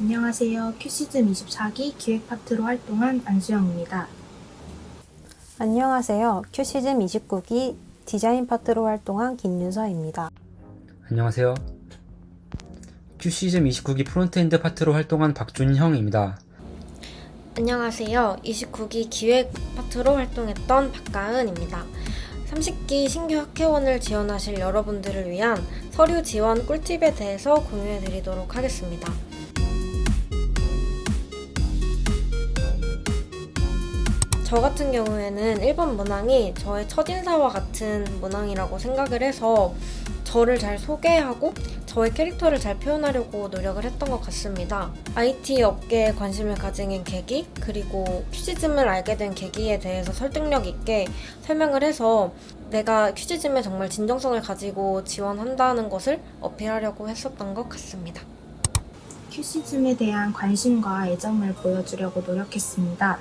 안녕하세요. 큐시즘 24기 기획 파트로 활동한 안수영입니다. 안녕하세요. 큐시즘 29기 디자인 파트로 활동한 김윤서입니다. 안녕하세요. 큐시즘 29기 프론트엔드 파트로 활동한 박준형입니다. 안녕하세요. 29기 기획 파트로 활동했던 박가은입니다. 30기 신규 학회원을 지원하실 여러분들을 위한 서류 지원 꿀팁에 대해서 공유해 드리도록 하겠습니다. 저 같은 경우에는 1번 문항이 저의 첫인사와 같은 문항이라고 생각을 해서 저를 잘 소개하고 저의 캐릭터를 잘 표현하려고 노력을 했던 것 같습니다. IT 업계에 관심을 가진 계기, 그리고 큐시즘을 알게 된 계기에 대해서 설득력 있게 설명을 해서 내가 큐시즘에 정말 진정성을 가지고 지원한다는 것을 어필하려고 했었던 것 같습니다. 큐시즘에 대한 관심과 애정을 보여주려고 노력했습니다.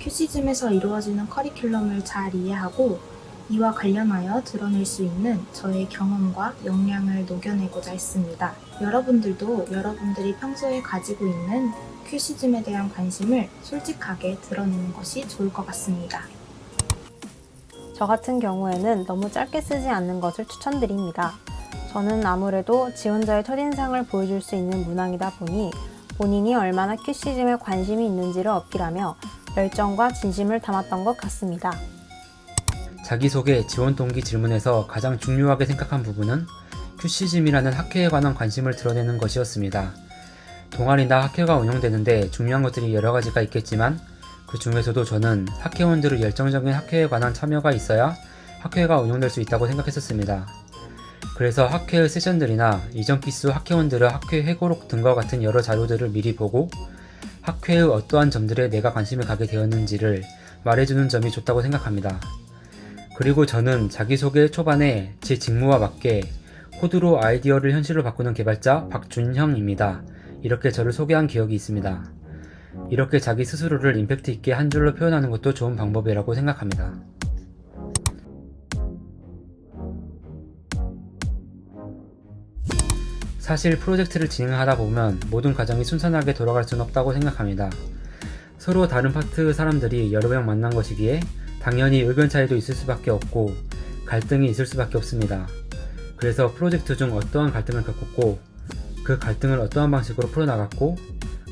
큐시즘에서 이루어지는 커리큘럼을 잘 이해하고 이와 관련하여 드러낼 수 있는 저의 경험과 역량을 녹여내고자 했습니다. 여러분들도 여러분들이 평소에 가지고 있는 큐시즘에 대한 관심을 솔직하게 드러내는 것이 좋을 것 같습니다. 저 같은 경우에는 너무 짧게 쓰지 않는 것을 추천드립니다. 저는 아무래도 지원자의 첫인상을 보여줄 수 있는 문항이다 보니 본인이 얼마나 큐시즘에 관심이 있는지를 어필하며 열정과 진심을 담았던 것 같습니다. 자기소개 지원 동기 질문에서 가장 중요하게 생각한 부분은 큐시즘이라는 학회에 관한 관심을 드러내는 것이었습니다. 동아리나 학회가 운영되는데 중요한 것들이 여러 가지가 있겠지만 그 중에서도 저는 학회원들의 열정적인 학회에 관한 참여가 있어야 학회가 운영될 수 있다고 생각했었습니다. 그래서 학회의 세션들이나 이전 기수 학회원들의 학회 회고록 등과 같은 여러 자료들을 미리 보고 학회의 어떠한 점들에 내가 관심을 가게 되었는지를 말해주는 점이 좋다고 생각합니다. 그리고 저는 자기소개 초반에 제 직무와 맞게 코드로 아이디어를 현실로 바꾸는 개발자 박준형입니다. 이렇게 저를 소개한 기억이 있습니다. 이렇게 자기 스스로를 임팩트 있게 한 줄로 표현하는 것도 좋은 방법이라고 생각합니다. 사실 프로젝트를 진행하다 보면 모든 과정이 순탄하게 돌아갈 수는 없다고 생각합니다. 서로 다른 파트 사람들이 여러 명 만난 것이기에 당연히 의견 차이도 있을 수밖에 없고 갈등이 있을 수밖에 없습니다. 그래서 프로젝트 중 어떠한 갈등을 겪었고 그 갈등을 어떠한 방식으로 풀어나갔고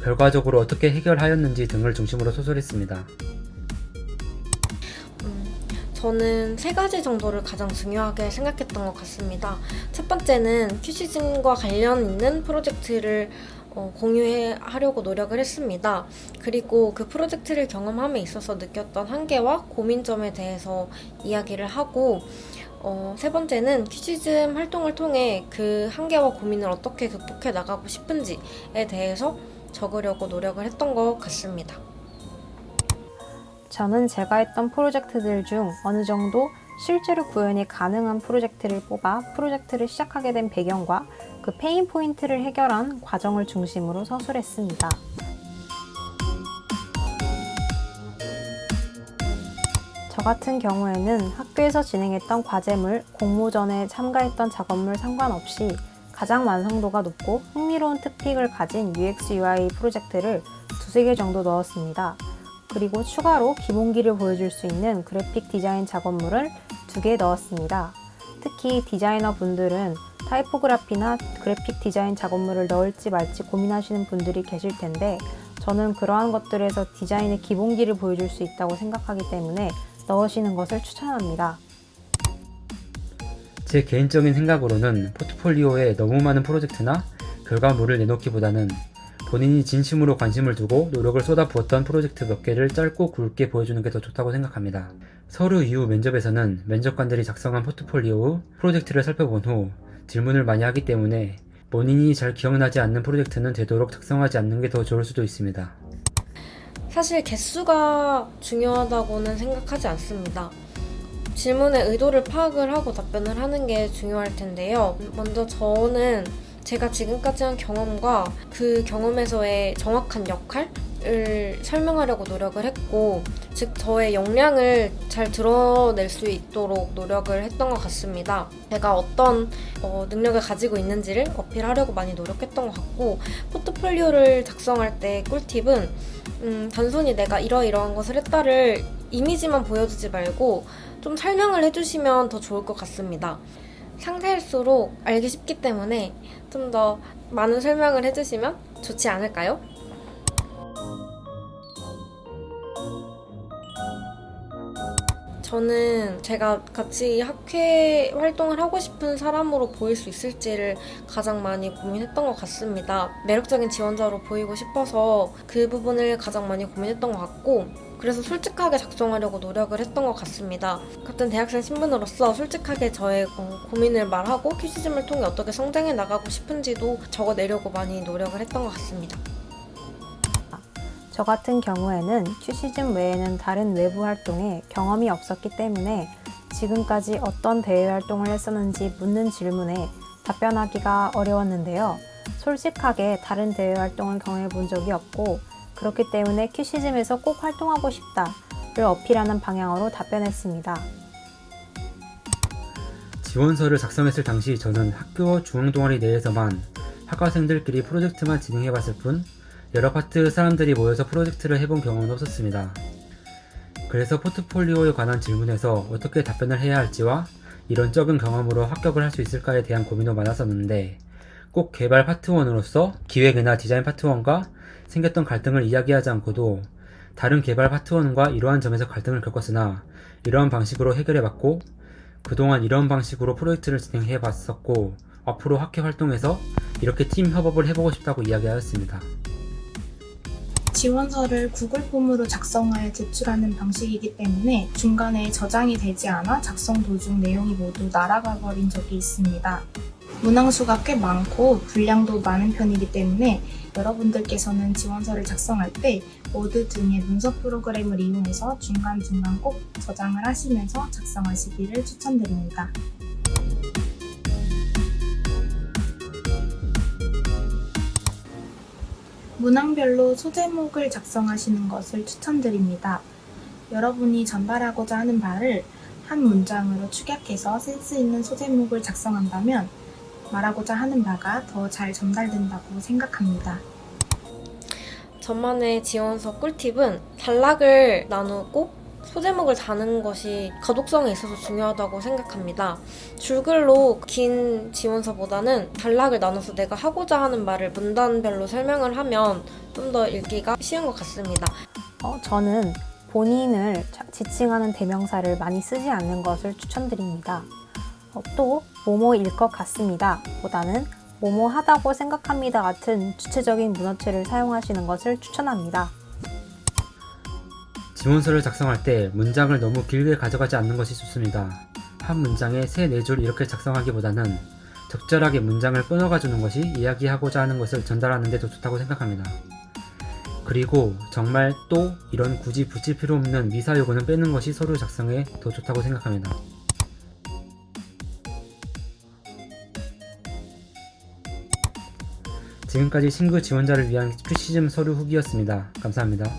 결과적으로 어떻게 해결하였는지 등을 중심으로 소설했습니다. 저는 세 가지 정도를 가장 중요하게 생각했던 것 같습니다. 첫 번째는 큐시즘과 관련 있는 프로젝트를 어, 공유하려고 노력을 했습니다. 그리고 그 프로젝트를 경험함에 있어서 느꼈던 한계와 고민점에 대해서 이야기를 하고 어, 세 번째는 큐시즘 활동을 통해 그 한계와 고민을 어떻게 극복해 나가고 싶은지에 대해서 적으려고 노력을 했던 것 같습니다. 저는 제가 했던 프로젝트들 중 어느 정도 실제로 구현이 가능한 프로젝트를 뽑아 프로젝트를 시작하게 된 배경과 그 페인 포인트를 해결한 과정을 중심으로 서술했습니다. 저 같은 경우에는 학교에서 진행했던 과제물, 공모전에 참가했던 작업물 상관없이 가장 완성도가 높고 흥미로운 특픽을 가진 UX UI 프로젝트를 두세 개 정도 넣었습니다. 그리고 추가로 기본기를 보여줄 수 있는 그래픽 디자인 작업물을 두 개 넣었습니다. 특히 디자이너 분들은 타이포그래피나 그래픽 디자인 작업물을 넣을지 말지 고민하시는 분들이 계실 텐데 저는 그러한 것들에서 디자인의 기본기를 보여줄 수 있다고 생각하기 때문에 넣으시는 것을 추천합니다. 제 개인적인 생각으로는 포트폴리오에 너무 많은 프로젝트나 결과물을 내놓기보다는 본인이 진심으로 관심을 두고 노력을 쏟아부었던 프로젝트 몇 개를 짧고 굵게 보여주는 게 더 좋다고 생각합니다. 서류 이후 면접에서는 면접관들이 작성한 포트폴리오 후 프로젝트를 살펴본 후 질문을 많이 하기 때문에 본인이 잘 기억나지 않는 프로젝트는 되도록 작성하지 않는 게 더 좋을 수도 있습니다. 사실 개수가 중요하다고는 생각하지 않습니다. 질문의 의도를 파악을 하고 답변을 하는 게 중요할 텐데요. 먼저 저는 제가 지금까지 한 경험과 그 경험에서의 정확한 역할 을을 설명하려고 노력을 했고, 즉 저의 역량을 잘 드러낼 수 있도록 노력을 했던 것 같습니다. 제가 어떤 어, 능력을 가지고 있는지를 어필하려고 많이 노력했던 것 같고, 포트폴리오를 작성할 때 꿀팁은 음, 단순히 내가 이러이러한 것을 했다를 이미지만 보여주지 말고 좀 설명을 해주시면 더 좋을 것 같습니다. 상세일수록 알기 쉽기 때문에 좀 더 많은 설명을 해주시면 좋지 않을까요? 저는 제가 같이 학회 활동을 하고 싶은 사람으로 보일 수 있을지를 가장 많이 고민했던 것 같습니다. 매력적인 지원자로 보이고 싶어서 그 부분을 가장 많이 고민했던 것 같고, 그래서 솔직하게 작성하려고 노력을 했던 것 같습니다. 같은 대학생 신분으로서 솔직하게 저의 어, 고민을 말하고 퀴즈즘을 통해 어떻게 성장해 나가고 싶은지도 적어내려고 많이 노력을 했던 것 같습니다. 저 같은 경우에는 큐시즘 외에는 다른 외부 활동에 경험이 없었기 때문에 지금까지 어떤 대외 활동을 했었는지 묻는 질문에 답변하기가 어려웠는데요. 솔직하게 다른 대외 활동을 경험해 본 적이 없고 그렇기 때문에 큐시즘에서 꼭 활동하고 싶다를 어필하는 방향으로 답변했습니다. 지원서를 작성했을 당시 저는 학교 중앙동아리 내에서만 학과생들끼리 프로젝트만 진행해 봤을 뿐 여러 파트 사람들이 모여서 프로젝트를 해본 경험은 없었습니다. 그래서 포트폴리오에 관한 질문에서 어떻게 답변을 해야 할지와 이런 적은 경험으로 합격을 할 수 있을까에 대한 고민도 많았었는데 꼭 개발 파트 1으로서 기획이나 디자인 파트 1과 생겼던 갈등을 이야기하지 않고도 다른 개발 파트 1과 이러한 점에서 갈등을 겪었으나 이러한 방식으로 해결해봤고 그동안 이런 방식으로 프로젝트를 진행해 봤었고 앞으로 학회 활동에서 이렇게 팀 협업을 해보고 싶다고 이야기하였습니다. 지원서를 구글 폼으로 작성하여 제출하는 방식이기 때문에 중간에 저장이 되지 않아 작성 도중 내용이 모두 날아가 버린 적이 있습니다. 문항수가 꽤 많고 분량도 많은 편이기 때문에 여러분들께서는 지원서를 작성할 때 워드 등의 문서 프로그램을 이용해서 중간중간 꼭 저장을 하시면서 작성하시기를 추천드립니다. 문항별로 소제목을 작성하시는 것을 추천드립니다. 여러분이 전달하고자 하는 바를 한 문장으로 축약해서 센스 있는 소제목을 작성한다면 말하고자 하는 바가 더 잘 전달된다고 생각합니다. 저만의 지원서 꿀팁은 단락을 나누고 소제목을 다는 것이 가독성에 있어서 중요하다고 생각합니다. 줄글로 긴 지원서보다는 단락을 나눠서 내가 하고자 하는 말을 문단별로 설명을 하면 좀 더 읽기가 쉬운 것 같습니다. 어, 저는 본인을 자- 지칭하는 대명사를 많이 쓰지 않는 것을 추천드립니다. 어, 또 뭐뭐일 것 같습니다. 보다는 뭐뭐 하다고 생각합니다 같은 주체적인 문어체를 사용하시는 것을 추천합니다. 지원서를 작성할 때 문장을 너무 길게 가져가지 않는 것이 좋습니다. 한 문장에 세 네 줄 이렇게 작성하기보다는 적절하게 문장을 끊어가 주는 것이 이야기하고자 하는 것을 전달하는 데더 좋다고 생각합니다. 그리고 정말 또 이런 굳이 붙일 필요 없는 미사 요구는 빼는 것이 서류 작성에 더 좋다고 생각합니다. 지금까지 신규 지원자를 위한 큐시즘 서류 후기였습니다. 감사합니다.